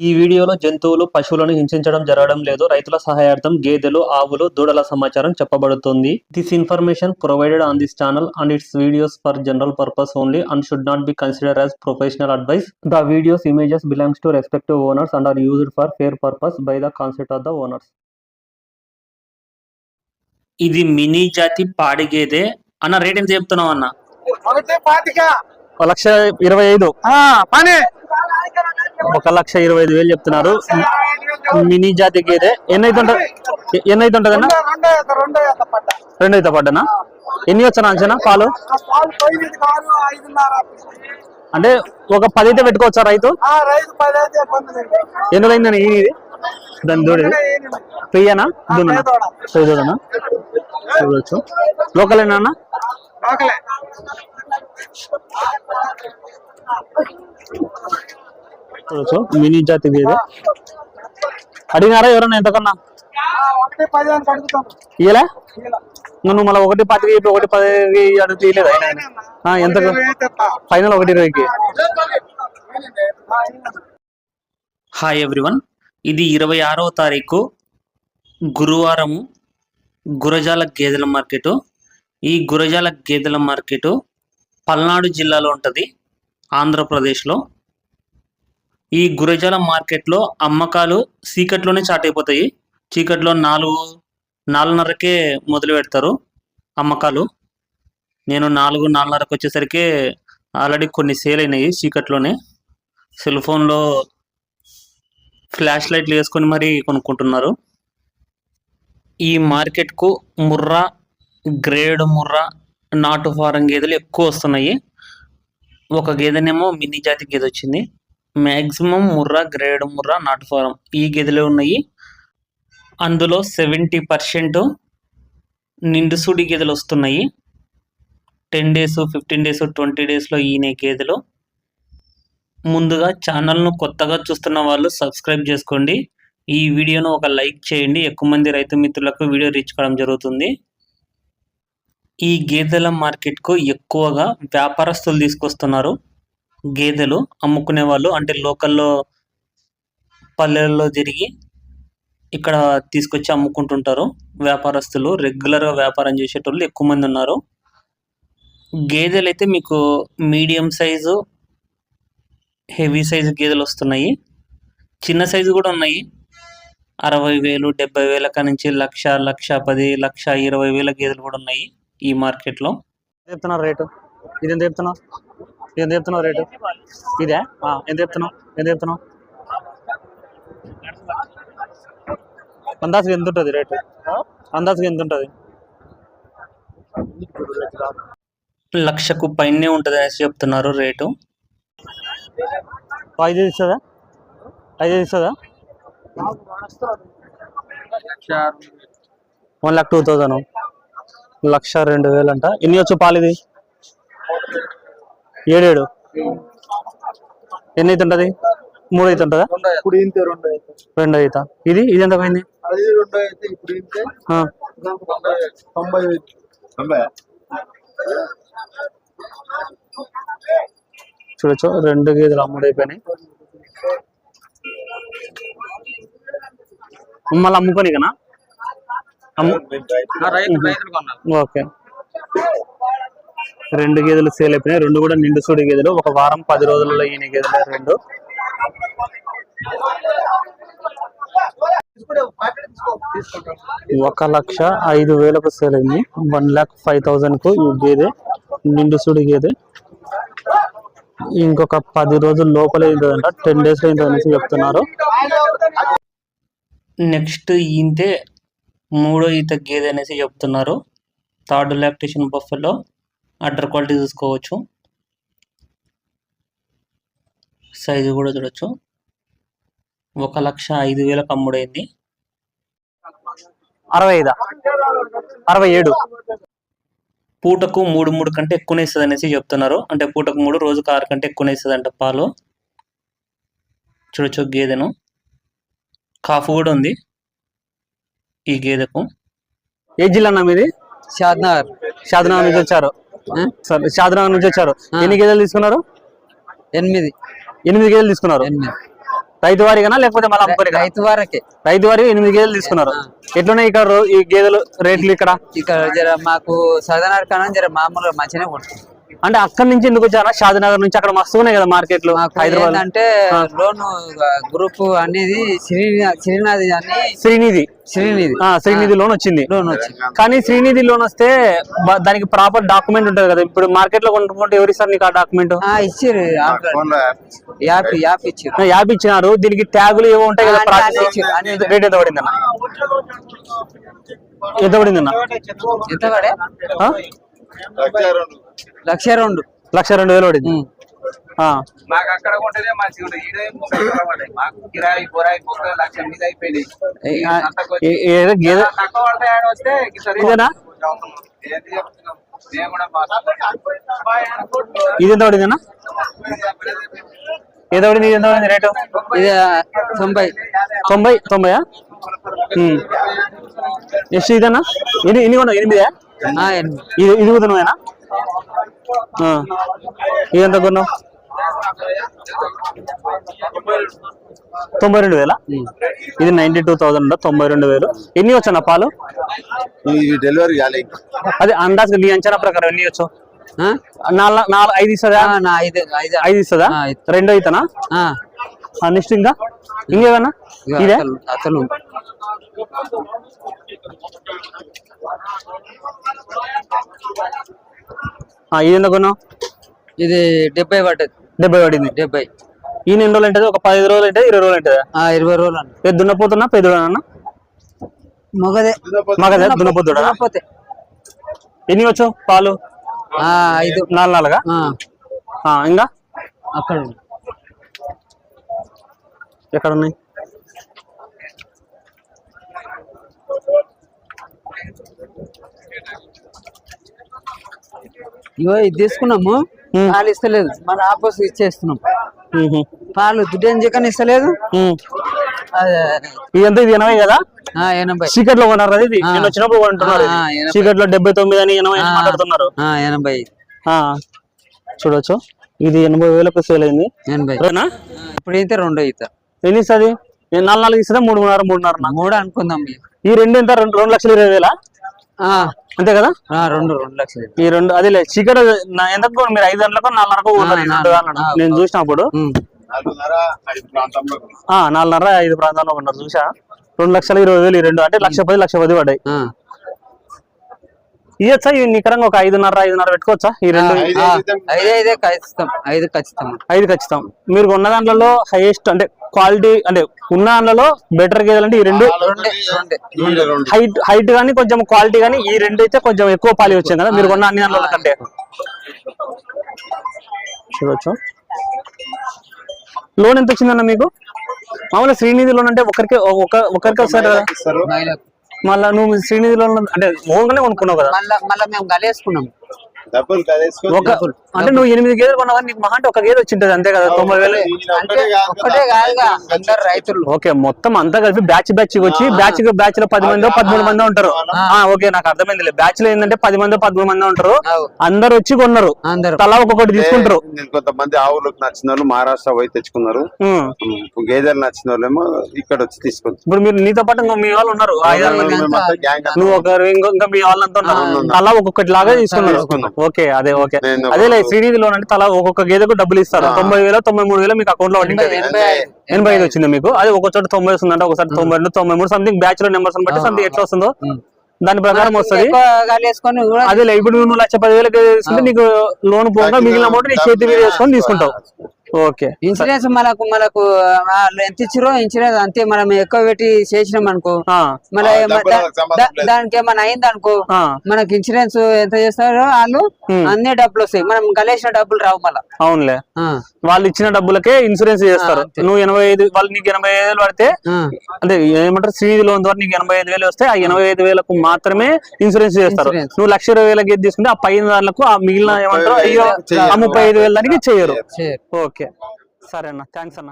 ఈ వీడియోలో జంతువులు పశువులను హింసించడం జరగడం లేదు. రైతుల సహాయార్థం గేదెలు ఆవులు దూడల సమాచారం చెప్పబడుతుంది. This information provided on this channel and its videos for general purpose only and should not be consider as professional advice the videos images belongs to respective owners and are used for fair purpose by the concept of the owners ఇది mini జాతి పాడి గేదె. అన్న rate ఎంత చెప్తున్నావు అన్న? లక్ష ఇరవై ఐదు. ఆ, పని. ఒక లక్ష ఇరవై ఐదు వేలు చెప్తున్నారు. మినీ జాతి గేదె ఎన్ని అయితే ఉంటది ఎన్ని అయితే ఉంటది అన్న రెండో ఈత, రెండో ఈత పడ్డ. రెండు అయితే పడ్డానా? ఎన్ని వచ్చాను అంచనా పాలు? అంటే ఒక పది అయితే పెట్టుకోవచ్చా రైతు? ఆ రైతు పది అయితే పంతొమ్మిది ఎన్ని అయిందని ఇది? దాని దూడది పెయ్యనా దున్నా పేదోడ. పెయ్యదోడనా చూడొచ్చు. లోకల్ ఏనా అన్న? లోకలే. చూడొచ్చు మినీ జాతి గేదె అడిగినారా ఎవరన్నా ఎంతకన్నా? ఆ, ఒకటి పది ఇయ్యలే? నువ్వు మళ్ళీ ఒకటి పదికి ఒకటి పది అడుగు ఎంత ఫైనల్ ఒకటి ఇరవైకి. Hi everyone. ఇది ఇరవై ఆరవ తారీఖు గురువారము గురజాల గేదెల మార్కెట్. ఈ గురజాల గేదెల మార్కెట్ పల్నాడు జిల్లాలో ఉంటుంది ఆంధ్రప్రదేశ్లో. ఈ గురజాల మార్కెట్లో అమ్మకాలు చీకట్లోనే స్టార్ట్ అయిపోతాయి. చీకట్లో నాలుగు నాలుగున్నరకే మొదలు పెడతారు అమ్మకాలు. నేను నాలుగు నాలుగున్నరకు వచ్చేసరికి ఆల్రెడీ కొన్ని సేల్ అయినాయి చీకట్లోనే. సెల్ ఫోన్లో ఫ్లాష్ లైట్లు వేసుకొని మరీ కొనుక్కుంటున్నారు. ఈ మార్కెట్కు ముర్రా గ్రేడ్ ముర్రా నాటు ఫారం గేదెలు ఎక్కువ వస్తున్నాయి. ఒక గేదెనేమో మినీ జాతి గేదె వచ్చింది. మ్యాక్సిమం ముర్రా గ్రేడ్ ముర్రా నాటు ఫారం ఈ గదిలో ఉన్నాయి. అందులో సెవెంటీ పర్సెంట్ నిండుసూడి గేదెలు వస్తున్నాయి. Ten days fifteen days twenty డేస్లో ఈనే గేదెలు. ముందుగా ఛానల్ను కొత్తగా చూస్తున్న వాళ్ళు సబ్స్క్రైబ్ చేసుకోండి. ఈ వీడియోను ఒక లైక్ చేయండి. ఎక్కువ మంది రైతు మిత్రులకు వీడియో రీచ్ కావడం జరుగుతుంది. ఈ గేదెల మార్కెట్కు ఎక్కువగా వ్యాపారస్తులు తీసుకొస్తున్నారు. గేదెలు అమ్ముకునే వాళ్ళు అంటే లోకల్లో పల్లెల్లో తిరిగి ఇక్కడ తీసుకొచ్చి అమ్ముకుంటుంటారు. వ్యాపారస్తులు రెగ్యులర్గా వ్యాపారం చేసేటోళ్ళు ఎక్కువ మంది ఉన్నారు. గేదెలు అయితే మీకు మీడియం సైజు హెవీ సైజు గేదెలు వస్తున్నాయి. చిన్న సైజు కూడా ఉన్నాయి. అరవై వేలు డెబ్బై వేల నుంచి లక్ష లక్ష పది లక్ష ఇరవై వేల గేదెలు కూడా ఉన్నాయి ఈ మార్కెట్లో. చెప్తున్నారు రేటు? ఇది ఎంత ఇది ఎంత చెప్తున్నావు రేటు? ఇదే? ఆ, ఎంత చెప్తున్నావు? ఎంత చెప్తున్నావు? అందాజుగా ఎంత ఉంటుంది రేటు? అందాజుగా ఎంత ఉంటుంది? లక్షకు పైనే ఉంటుంది అనేసి చెప్తున్నారు రేటు. ఐదు ఇస్తుందా? ఐదు ఇస్తుందా? One lakh two thousand. లక్ష రెండు వేలు అంట ఎన్ని వచ్చు పాలు ఇది ఏడేడు. ఎన్ని అయితే ఉంటుంది మూడు అయితే ఉంటుందా రెండో అయితే ఇది? ఇది ఎంత పోయింది? చూడొచ్చు. రెండు గేదెలు అమ్ముడైపోయినాయి. మళ్ళీ అమ్ముకోనికనా? అమ్ము ఓకే. రెండు గేదెలు సేల్ అయిపోయినాయి. రెండు కూడా నిండు సూడి గేదెలు. ఒక వారం పది రోజులలో ఈయన గేదెలు రెండు. ఒక లక్ష ఐదు వేలకు సేల్ అయింది. వన్ ల్యాక్ ఫైవ్ థౌజండ్కు ఈ గేదె నిండు సూడి గేదె. ఇంకొక పది రోజుల లోపలే అయిందంట. టెన్ డేస్లో అనేసి చెప్తున్నారు. నెక్స్ట్ ఈంతే మూడో ఈత గేదె అనేసి చెప్తున్నారు. Third lactation buffalo. Udder quality చూసుకోవచ్చు. సైజు కూడా చూడొచ్చు. ఒక లక్ష ఐదు వేలకు అమ్ముడైంది. అరవై ఐదా అరవై ఏడు. పూటకు మూడు మూడు కంటే ఎక్కువనే ఇస్తుంది అనేసి చెప్తున్నారు. అంటే పూటకు మూడు రోజుకు ఆరు కంటే ఎక్కువనే ఇస్తుంది అంట పాలు. చూడొచ్చు గేదెను. కాఫ్ కూడా ఉంది ఈ గేదెకు. ఏ జిల్లా అన్న మీది? షాద్నగర్. షాద్నగర్ నుంచి వచ్చారు. సరే షాద్నగర్ నుంచి వచ్చారు. ఎన్ని గేదెలు తీసుకున్నారు? ఎనిమిది. ఎనిమిది గేదెలు తీసుకున్నారు. ఎనిమిది. రైతు వారిగానా లేకపోతే మళ్ళీ రైతు వారకే. రైతు వారి ఎనిమిది గేదెలు తీసుకున్నారు. ఎట్లున్నాయి ఇక్కడ ఈ గేదెలు రేట్లు ఇక్కడ? ఇక్కడ జర మాకు సదనార్ కన్నా జర మామూలుగా మంచిగానే ఉంటుంది అంటే అక్కడి నుంచి ఎందుకు వచ్చారా? షాదనగర్ నుంచి అక్కడ మస్తు ఉన్నాయి కదా మార్కెట్లు హైదరాబాద్. ఏంటంటే లోన్ గ్రూప్ అనేది శ్రీ శ్రీనాథి అని శ్రీనిధి. శ్రీనిధి. ఆ శ్రీనిధి లోన్ వచ్చింది. లోన్ వచ్చింది. కానీ శ్రీనిధి లోన్ వస్తే దానికి ప్రాపర్ డాక్యుమెంట్ ఉంటది కదా. ఇప్పుడు మార్కెట్లో కొనుక్కుంటే ఎవరు ఇస్తారు నీకు ఆ డాక్యుమెంట్? ఆ, ఇచ్చిర్రు యాప్ యాప్ ఇచ్చిర్రు యాప్ ఇచ్చినారు. దీనికి ట్యాగులు ఏవో ఉంటాయి కదా. రేట్ ఎంత పడిందన్న? ఎంత పడిందన్న? ఎంత పడే? లక్ష రెండు. లక్ష రెండు వేలు పడింది. మాకు అక్కడ ఇది ఎంత పడిందన్నా ఏదో ఇది రేటు? ఇది తొంభై. తొంభై? తొంభయా? ఇది ఇదేనా? ఎన్ని ఎన్ని కొన్నావు? ఎనిమిదా? ఇది ఇది కుదనవేనా ఎంత కొన్నావు? తొంభై రెండు వేల? ఇది నైన్టీ టూ థౌసండ్ తొంభై రెండు వేలు. ఎన్ని వచ్చా పాలు? డెలివరీ కాలే అదే అందాజు నీ అంచనా ప్రకారం ఎన్ని వచ్చు ఆ? నాలుగు నాలుగు ఐదు ఇస్తుందా? ఐదు ఇస్తుందా. రెండు అవుతానా నెక్స్ట్ ఇంకా? ఇంకేమన్నా ఇక ఇదే? ఆ, ఇది ఎంత కొన్నావు? ఇది డెబ్బై పడ్డది. డెబ్బై పడింది. డెబ్బై. ఈ ఎన్ని రోజులు ఉంటుంది? ఒక పదిహేను రోజులు ఉంటుంది? ఇరవై రోజులు ఉంటుందా? ఆ, ఇరవై రోజులు అన్న. పెద్ద దున్నపోతున్నా? పెద్దనా మొగదే. మగదే? దున్నపోతుడా? దున్నపోతే. ఎన్ని వచ్చు పాలు? ఐదు. నాలుగు నాలుగా? ఇంకా? అక్కడ. ఎక్కడ ఉన్నాయి? ఇగో ఇది తీసుకున్నాము. పాలు ఇస్తలేదు. మన ఆపోస్ ఇచ్చేస్తున్నాం. పాలు దుడ్డేం చికెన్ ఇస్తలేదు. ఇదంతా ఇది ఎనభై కదా? ఎనభై. చీకట్లో కొన్నారు ఇది. నేను వచ్చినప్పుడు కొంటున్నారు. చీకట్లో డెబ్బై తొమ్మిది అని ఎనభై. మాట్లాడుతున్నారు. చూడొచ్చు. ఇది ఎనభై వేలకు సేల్ అయింది. ఎనభై. ఇప్పుడు అయితే రెండు అవుతా ఎన్ని ఇస్తుంది? నాలుగు నాలుగు ఇస్తుందా మూడున్నర మూడున్నర మూడు అనుకుందాం. ఈ రెండు ఎంత? రెండు రెండు లక్షల ఇరవై వేలా? అంతే కదా? ఆ, రెండు రెండు లక్షలు ఈ రెండు అదేలే చీకట్ నా- ఎంతకు మీరు ఐదు గంటలకు నాలుగున్నరకు. ఆ, నేను చూసినప్పుడు. ఉమ్. నాలుగున్నర ఐదు ప్రాంతంలో ఆ నాలుగున్నర ఐదు ప్రాంతాల్లో ఉన్నారు చూసా రెండు లక్షల ఇరవై వేలు ఈ రెండు అంటే లక్ష పది లక్ష పది పడ్డాయి. ఆ, ఇవ్వచ్చా ఇవి నికరంగా ఒక ఐదున్నర ఐదున్నర పెట్టుకోవచ్చా? ఈ రెండు ఐదు ఖచ్చితం ఐదు ఖచ్చితం. ఐదు ఖచ్చితం. మీరు ఉన్న దాంట్లో హైయెస్ట్ అంటే క్వాలిటీ అంటే ఉన్న దాంట్లో బెటర్ గేదెలు అంటే ఈ రెండు హైట్ హైట్ కానీ కొంచెం క్వాలిటీ కానీ ఈ రెండు అయితే కొంచెం ఎక్కువ పాలి వచ్చాయి కదా? మీరు కొన్న అన్ని దాంట్లో కంటే. చూడొచ్చు? లోన్ ఎంత వచ్చిందన్న మీకు? మామూలుగా శ్రీనిధి లోన్ అంటే ఒకరికి ఒక ఒకరికి వస్తారు కదా. మళ్ళీ నువ్వు శ్రీనిధిలో అంటే ఓన్గానే కొనుక్కున్నావు కదా? మళ్ళీ మళ్ళీ మేము గలేసుకున్నాం. డబ్బులు కదేసుకో ఒక అంటే నువ్వు ఎనిమిది గేదెలు కొన్నావు? కానీ నీకు మహా అంటే ఒక గేదె వచ్చింటది అంతే కదా తొంభై వేలు. అంటే కాదుగా అందరు రైతులు. ఓకే మొత్తం అంతా కలిపి బ్యాచ్ బ్యాచ్ వచ్చి బ్యాచ్ బ్యాచ్లో పది మంది పదమూడు మంది ఉంటారు. ఆ ఓకే నాకు అర్థమైంది బ్యాచ్లో ఏంటంటే పది మంది పదమూడు మంది ఉంటారు. అందరు వచ్చి కొన్నారు. అందరు. తలా ఒక్కొక్కటి తీసుకుంటారు. నేను కొంతమంది ఆవులకు నచ్చిన వాళ్ళు మహారాష్ట్ర పోయి తెచ్చుకున్నారు. గేదెలు నచ్చిన వాళ్ళేమో ఇక్కడ వచ్చి తీసుకుంటారు. ఇప్పుడు మీరు నీతో పాటు ఇంకా మీ వాళ్ళు ఉన్నారు. నువ్వు ఒకరు ఇంకో- ఇంకా మీ వాళ్ళంతా ఉన్నారు. తలా ఒక్కొక్కటి లాగా తీసుకున్నారు. తీసుకున్నాం. ఓకే అదే ఓకే. అదేలే శ్రీనిధి లోన్ అంటే తలా ఒక్కొక్క గేదెకు డబ్బులు ఇస్తారు తొంభై వేలు తొంభై మూడు వేలు మీకు అకౌంట్లో పడింటది ఎనభై ఐదు. వచ్చింది మీకు. అది ఒక చోట తొంభై వస్తుందంటే ఒకసారి తొంభై రెండు తొంభై మూడు సంథింగ్ బ్యాచ్లో నెంబర్స్ బట్టి సంథింగ్ ఎట్లా వస్తుందో దాని ప్రకారం వస్తుంది. అదే ఇప్పుడు నువ్వు లక్ష పదివేలకు తీసుకుంటే నీకు లోన్ పోగా మిగిలిన అమౌంట్ నీ చేతి మీద వేసుకొని తీసుకుంటావు. ఓకే. ఇన్సూరెన్స్ మనకు మనకు ఎంత ఇచ్చిరో ఇన్సూరెన్స్ అంతే మనం ఎక్కువ పెట్టి చేసినాం అనుకో. మళ్ళీ. దానికి ఏమైనా అయింది అనుకో మనకి ఇన్సూరెన్స్ ఎంత చేస్తారో వాళ్ళు అన్ని డబ్బులు వస్తాయి. మనం గలేసిన డబ్బులు రావు మళ్ళా. అవునులే. వాళ్ళు ఇచ్చిన డబ్బులకే ఇన్సూరెన్స్ చేస్తారు. నువ్వు ఎనభై ఐదు వాళ్ళు నీకు ఎనభై ఐదు వేలు పడితే. అంటే ఏమంటారు? శ్రీనిధి లోన్ ద్వారా నీకు ఎనభై ఐదు వేలు వస్తే ఆ ఎనభై ఐదు వేలకు మాత్రమే ఇన్సూరెన్స్ చేస్తారు. నువ్వు లక్ష ఇరవై వేలకి తీసుకుంటే ఆ పైన దానికి ఆ మిగిలిన ఏమంటారు. ఆ ముప్పై ఐదు వేలు దానికి చేయరు. చేయరు. ఓకే. సరే అన్న. థ్యాంక్స్ అన్న